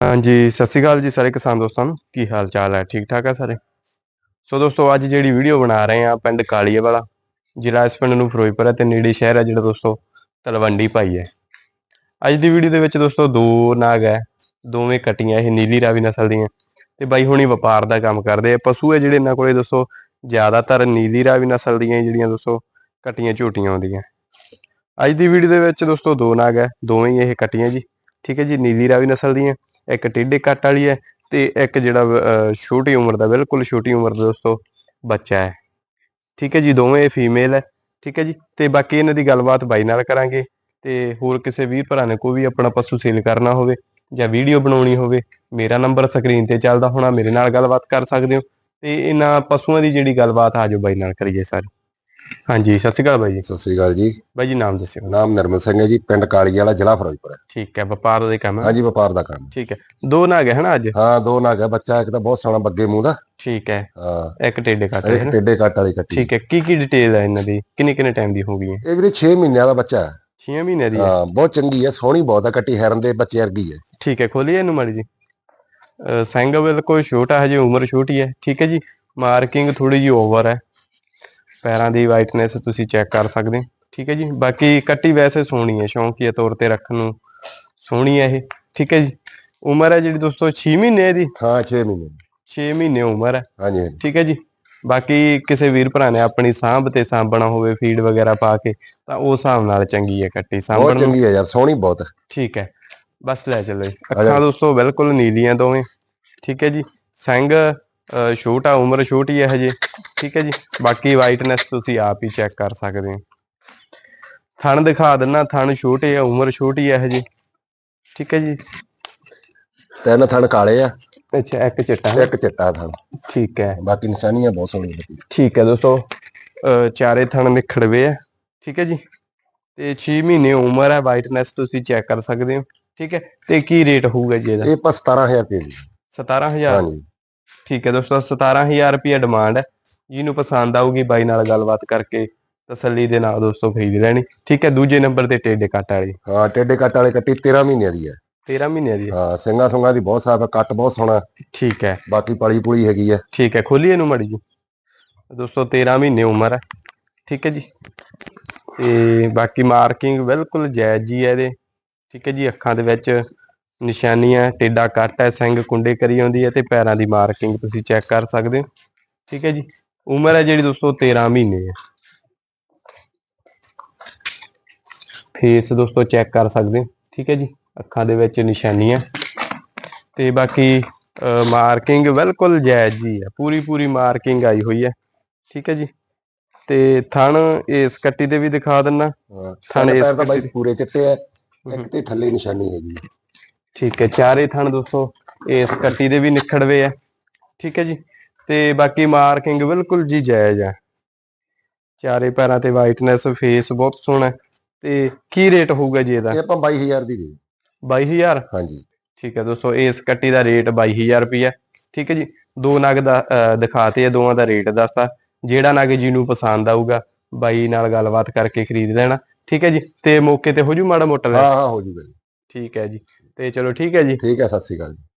ਹਾਂਜੀ, ਸਤਿ ਸ਼੍ਰੀ ਅਕਾਲ ਜੀ ਸਾਰੇ ਕਿਸਾਨ ਦੋਸਤਾਂ ਨੂੰ। ਕੀ ਹਾਲ ਚਾਲ ਹੈ? ਠੀਕ ਠਾਕ ਹੈ ਸਾਰੇ? ਸੋ ਦੋਸਤੋ, ਅੱਜ ਜਿਹੜੀ ਵੀਡੀਓ ਬਣਾ ਰਹੇ ਆ ਪਿੰਡ ਕਾਲੀਏ ਵਾਲਾ, ਜ਼ਿਲ੍ਹਾ ਇਸ ਪਿੰਡ ਨੂੰ ਫਿਰੋਜ਼ਪੁਰ ਹੈ ਤੇ ਨੇੜੇ ਸ਼ਹਿਰ ਹੈ ਜਿਹੜਾ ਦੋਸਤੋ, ਤਲਵੰਡੀ ਪਾਈ ਹੈ। ਅੱਜ ਦੀ ਵੀਡੀਓ ਦੇ ਵਿੱਚ ਦੋਸਤੋ ਦੋ ਨਾਗ ਹੈ, ਦੋਵੇਂ ਕਟੀਆਂ, ਇਹ ਨੀਲੀ ਰਾਵੀ ਨਸਲ ਦੀਆਂ। ਤੇ ਬਾਈ ਹੁਣੀ ਵਪਾਰ ਦਾ ਕੰਮ ਕਰਦੇ ਆ। ਪਸ਼ੂ ਹੈ ਜਿਹੜੇ ਇਹਨਾਂ ਕੋਲੇ ਦੋਸਤੋ, ਜ਼ਿਆਦਾਤਰ ਨੀਲੀ ਰਾਵੀ ਨਸਲ ਦੀਆਂ ਹੀ ਜਿਹੜੀਆਂ ਦੋਸਤੋ, ਕਟੀਆਂ ਝੋਟੀਆਂ ਆਉਂਦੀਆਂ। ਅੱਜ ਦੀ ਵੀਡੀਓ ਦੇ ਵਿੱਚ ਦੋਸਤੋ ਦੋ ਨਾਗ ਹੈ, ਦੋਵੇਂ ਇਹ ਕਟੀਆਂ ਜੀ। ਠੀਕ ਹੈ ਜੀ, ਨੀਲੀ ਰਾਵੀ ਨਸਲ ਦੀਆਂ। ਇੱਕ ਟੇਢੇ ਕੱਟ ਵਾਲੀ ਹੈ ਤੇ ਇੱਕ ਜਿਹੜਾ ਛੋਟੀ ਉਮਰ ਦਾ, ਬਿਲਕੁਲ ਛੋਟੀ ਉਮਰ ਦਾ ਦੋਸਤੋ ਬੱਚਾ ਹੈ। ਠੀਕ ਹੈ ਜੀ, ਦੋਵੇਂ ਫੀਮੇਲ ਹੈ। ਠੀਕ ਹੈ ਜੀ, ਤੇ ਬਾਕੀ ਇਹਨਾਂ ਦੀ ਗੱਲਬਾਤ ਬਾਈ ਨਾਲ ਕਰਾਂਗੇ ਤੇ ਹੋਰ ਕਿਸੇ ਵੀਰ ਭਰਾ ਨੇ ਕੋਈ ਵੀ ਆਪਣਾ ਪਸ਼ੂ ਸੇਲ ਕਰਨਾ ਹੋਵੇ ਜਾਂ ਵੀਡੀਓ ਬਣਾਉਣੀ ਹੋਵੇ, ਮੇਰਾ ਨੰਬਰ ਸਕਰੀਨ ਤੇ ਚੱਲਦਾ ਹੋਣਾ, ਮੇਰੇ ਨਾਲ ਗੱਲਬਾਤ ਕਰ ਸਕਦੇ ਹੋ ਤੇ ਇਹਨਾਂ ਪਸ਼ੂਆਂ ਦੀ ਜਿਹੜੀ ਗੱਲਬਾਤ ਆਜੋ ਬਾਈ ਨਾਲ ਕਰੀਏ ਸਾਰੀ। ਹਾਂਜੀ ਸਤਿ ਸ਼੍ਰੀ ਅਕਾਲ ਬਾਈ ਜੀ। ਸਤਿ ਸ੍ਰੀ ਅਕਾਲ ਜੀ। ਬਾਈ ਜੀ ਨਾਮ ਦੱਸਿਓ। ਨਾਮ ਨਰਮਲ ਸਿੰਘ ਹੈ ਜੀ ਪਿੰਡ ਕਾਲੀ ਵਾਲਾ ਜ਼ਿਲ੍ਹਾ ਫਿਰੋਜ਼ਪੁਰ ਹੈ। ਠੀਕ ਹੈ ਵਪਾਰ ਦੇ ਕੰਮ ਹੈ। ਹਾਂਜੀ ਵਪਾਰ ਦਾ ਕੰਮ। ਠੀਕ ਹੈ। ਦੋ ਨਾਗ ਹੈ ਹਨਾ ਅੱਜ? ਹਾਂ ਦੋ ਨਾਗ ਹੈ ਬੱਚਾ ਇੱਕ ਤਾਂ ਬਹੁਤ ਸੋਹਣਾ ਬੱਗੇ ਮੂੰਹ ਦਾ। ਠੀਕ ਹੈ। ਹਾਂ। ਇੱਕ ਟੇਢੇ ਕੱਟ ਹੈ ਹਨਾ? ਟੇਡੇ ਕੱਟ ਵਾਲੀ ਕੱਟੀ। ਠੀਕ ਹੈ ਕੀ ਕੀ ਡਿਟੇਲ ਹੈ ਇਹਨਾਂ ਦੀ? ਕਿੰਨੇ ਕਿੰਨੇ ਟਾਈਮ ਦੀ ਹੋ ਗਈ ਹੈ? ਇਹ ਵੀਰੇ 6 ਮਹੀਨਿਆਂ ਦਾ ਬੱਚਾ ਹੈ। 6 ਮਹੀਨੇ ਦੀ ਹੈ? ਹਾਂ ਬਹੁਤ ਚੰਗੀ ਹੈ ਸੋਹਣੀ ਬਹੁਤ ਹੈ ਕੱਟੀ ਹੈਰਨ ਦੇ ਬੱਚੇ ਵਰਗੀ ਹੈ। ਠੀਕ ਹੈ ਖੋਲੀਏ ਇਹਨੂੰ ਮਾੜੀ ਜੀ। ਸਿੰਘ ਬਿਲਕੁਲ ਛੋਟਾ ਹਜੇ ਉਮਰ ਛੋਟੀ ਹੈ। ਠੀਕ ਹੈ ਜੀ ਮਾਰਕਿੰਗ ਥੋੜੀ ਜੀ ਓਵਰ ਹੈ। ਪੈਰਾਂ ਦੀ ਵਾਈਟਨੈਸ ਤੁਸੀਂ ਚੈੱਕ ਕਰ ਸਕਦੇ ਹੋ। ਠੀਕ ਹੈ ਜੀ? ਬਾਕੀ ਕੱਟੀ ਵੈਸੇ ਸੋਹਣੀ ਹੈ ਸ਼ੌਂਕੀਆ ਤੌਰ ਤੇ ਰੱਖਣ ਨੂੰ। ਸੋਹਣੀ ਹੈ ਇਹ। ਠੀਕ ਹੈ ਜੀ? ਉਮਰ ਹੈ ਜਿਹੜੀ ਦੋਸਤੋ 6 ਮਹੀਨੇ ਦੀ? ਹਾਂ 6 ਮਹੀਨੇ। 6 ਮਹੀਨੇ ਉਮਰ ਹੈ। ਹਾਂਜੀ। ਠੀਕ ਹੈ ਜੀ? ਬਾਕੀ ਕਿਸੇ ਵੀਰ ਭਰਾ ਨੇ ਆਪਣੀ ਸਾਂਭ ਤੇ ਸਾਂਭਣਾ ਹੋਵੇ ਫੀਡ ਵਗੈਰਾ ਪਾ ਕੇ ਤਾਂ ਉਸ ਹਿਸਾਬ ਨਾਲ ਚੰਗੀ ਹੈ ਕੱਟੀ। ਬਹੁਤ ਸਾਂਭਣ ਨੂੰ ਚੰਗੀ ਹੈ ਯਾਰ ਸੋਹਣੀ ਬਹੁਤ। ਠੀਕ ਹੈ। ਬਸ ਲੈ ਚੱਲੋ। ਅੱਖਾਂ ਦੋਸਤੋ ਬਿਲਕੁਲ ਨੀਲੀਆਂ ਦੋਵੇਂ। ਠੀਕ ਹੈ ਜੀ? ਸਿੰਘ ਛੋਟਾ ਉਮਰ ਛੋਟੀ ਹੈ ਹਜੇ ਠੀਕ ਹੈ ਜੀ। ਬਾਕੀ ਵਾਈਟਨੈਸ ਤੁਸੀਂ ਆਪ ਹੀ ਚੈੱਕ ਕਰ ਸਕਦੇ ਹੋ। ਥਣ ਦਿਖਾ ਦਿੰਨਾ ਥਣ ਛੋਟੇ ਆ ਉਮਰ ਛੋਟੀ ਹੈ ਹਜੇ ਠੀਕ ਹੈ ਜੀ। ਤਿੰਨ ਥਣ ਕਾਲੇ ਆ। ਅੱਛਾ ਇੱਕ ਚਿੱਟਾ। ਇੱਕ ਚਿੱਟਾ ਥਣ। ਠੀਕ ਹੈ। ਬਾਕੀ ਨਿਸ਼ਾਨੀਆਂ ਬਹੁਤ ਸੋਹਣੀਆਂ ਠੀਕ ਹੈ ਦੋਸਤੋ ਚਾਰੇ ਥਣ ਨਿਖੜਵੇ ਆ ਠੀਕ ਹੈ ਜੀ। ਤੇ 6 ਮਹੀਨੇ ਉਮਰ ਹੈ ਵਾਈਟਨੈਸ ਤੁਸੀਂ ਚੈੱਕ ਕਰ ਸਕਦੇ ਹੋ ਠੀਕ ਹੈ। ਤੇ ਕੀ ਰੇਟ ਹੋਊਗਾ ਜੀ ਇਹਦਾ? ਇਹ ਪਰ 17000 ਰੁਪਏ ਦੀ। 17000 ਹਾਂਜੀ। ਠੀਕ ਹੈ ਦੋਸਤੋ 17000 ਰੁਪਏ ਡਿਮਾਂਡ ਹੈ। ਜਿਹਨੂੰ ਪਸੰਦ ਆਊਗੀ ਬਾਈ ਨਾਲ ਗੱਲਬਾਤ ਕਰਕੇ ਤਸੱਲੀ ਦੇ ਨਾਲ ਦੋਸਤੋ ਖਰੀਦ ਲੈਣੀ। ਠੀਕ ਹੈ ਦੂਜੇ ਨੰਬਰ ਤੇ ਟੇਡੇ ਕੱਟ ਵਾਲੀ। ਹਾਂ ਟੇਡੇ ਕੱਟ ਵਾਲੀ ਕੱਟੀ 13 ਮਹੀਨਿਆਂ ਦੀ ਹੈ। 13 ਮਹੀਨੇ ਦੀ ਹੈ। ਹਾਂ ਸਿੰਘਾਂ ਸੁੰਗਾਂ ਦੀ ਬਹੁਤ ਸਾਫ਼ ਹੈ ਕੱਟ ਬਹੁਤ ਸੋਹਣਾ ਠੀਕ ਹੈ। ਬਾਕੀ ਪਲੀ ਪੁਲੀ ਹੈਗੀ ਹੈ। ਠੀਕ ਹੈ ਖੋਲੀਏ ਇਹਨੂੰ ਮੜੀ ਜੀ ਦੋਸਤੋ 13 ਮਹੀਨੇ ਉਮਰ ਹੈ। ਠੀਕ ਹੈ ਜੀ। ਤੇ ਬਾਕੀ ਮਾਰਕਿੰਗ ਬਿਲਕੁਲ ਜਾਇਜ਼ ਜੀ ਹੈ ਇਹਦੇ। ਠੀਕ ਹੈ ਜੀ ਅੱਖਾਂ ਦੇ ਵਿੱਚ ਨਿਸ਼ਾਨੀਆਂ ਟੇਡਾ ਕੱਟ ਹੈ ਸਿੰਘ ਕੁੰਡੇ ਕਰੀ ਆਉਂਦੀ ਹੈ ਤੇ ਪੈਰਾਂ ਦੀ ਮਾਰਕਿੰਗ ਤੁਸੀਂ ਚੈੱਕ ਕਰ ਸਕਦੇ ਹੋ। ਠੀਕ ਹੈ ਜੀ। ਉਮਰ ਹੈ ਜਿਹੜੀ ਦੋਸਤੋ 13 ਮਹੀਨੇ ਹੈ। ਫੇਸ ਦੋਸਤੋ ਚੈੱਕ ਕਰ ਸਕਦੇ ਹੋ। ਠੀਕ ਹੈ ਜੀ। ਅੱਖਾਂ ਦੇ ਵਿੱਚ ਨਿਸ਼ਾਨੀਆਂ। ਤੇ ਬਾਕੀ ਮਾਰਕਿੰਗ ਬਿਲਕੁਲ ਜਾਇਜ਼ ਜੀ ਹੈ। ਪੂਰੀ ਪੂਰੀ ਮਾਰਕਿੰਗ ਆਈ ਹੋਈ ਹੈ। ਠੀਕ ਹੈ ਜੀ। ਤੇ ਥਣ ਇਸ ਕੱਟੀ ਦੇ ਵੀ ਦਿਖਾ ਦਿੰਨਾ। ਹਾਂ ਥਾਣੇ ਇਸ ਪੈਰ ਚਿੱਟੇ ਹਮ। ਇੱਕ ਤੇ ਥੱਲੇ ਨਿਸ਼ਾਨੀ ਹੈਗੀ ਹੈ। ਠੀਕ ਹੈ ਚਾਰੇ ਥਣ ਦੋਸਤੋ ਇਸ ਕੱਟੀ ਦੇ ਵੀ ਨਿਖੜਵੇ ਆ। ਠੀਕ ਹੈ ਜੀ ਤੇ ਬਾਕੀ ਮਾਰਕਿੰਗ ਬਿਲਕੁਲ ਜੀ ਜਾਇਜ਼ ਆ। ਚਾਰੇ ਪੈਰਾਂ ਤੇ ਵਾਈਟਨੈਸ ਫੇਸ ਬਹੁਤ ਸੋਹਣਾ। ਤੇ ਕੀ ਰੇਟ ਹੋਊਗਾ ਜੀ ਇਹਦਾ? ਇਹ ਆਪਾਂ 22000 ਦੀ ਦੇ 22000 ਹਾਂਜੀ। ਠੀਕ ਹੈ ਦੋਸਤੋ ਇਸ ਕੱਟੀ ਦਾ ਰੇਟ 22000 ਰੁਪਇਆ ਠੀਕ ਹੈ ਜੀ ਦੋ ਨਗ ਦਾ ਦਿਖਾਤੇ ਆ ਦੋਵਾਂ ਦਾ ਰੇਟ ਦੱਸਤਾ। ਜਿਹੜਾ ਨਗ ਜੀ ਨੂੰ ਪਸੰਦ ਆਊਗਾ ਬਾਈ ਨਾਲ ਗੱਲਬਾਤ ਕਰਕੇ ਖਰੀਦ ਲੈਣਾ। ਠੀਕ ਹੈ ਜੀ ਤੇ ਮੌਕੇ ਤੇ ਹੋ ਜੂ ਮਾੜਾ ਮੋਟਾ ਹਾਂ? ਹਾਂ ਹੋ ਜੂਗਾ ਜੀ। ਠੀਕ ਹੈ ਜੀ ਤੇ ਚਲੋ ਠੀਕ ਹੈ ਜੀ। ਠੀਕ ਹੈ ਸਤਿ ਸ੍ਰੀ ਅਕਾਲ ਜੀ।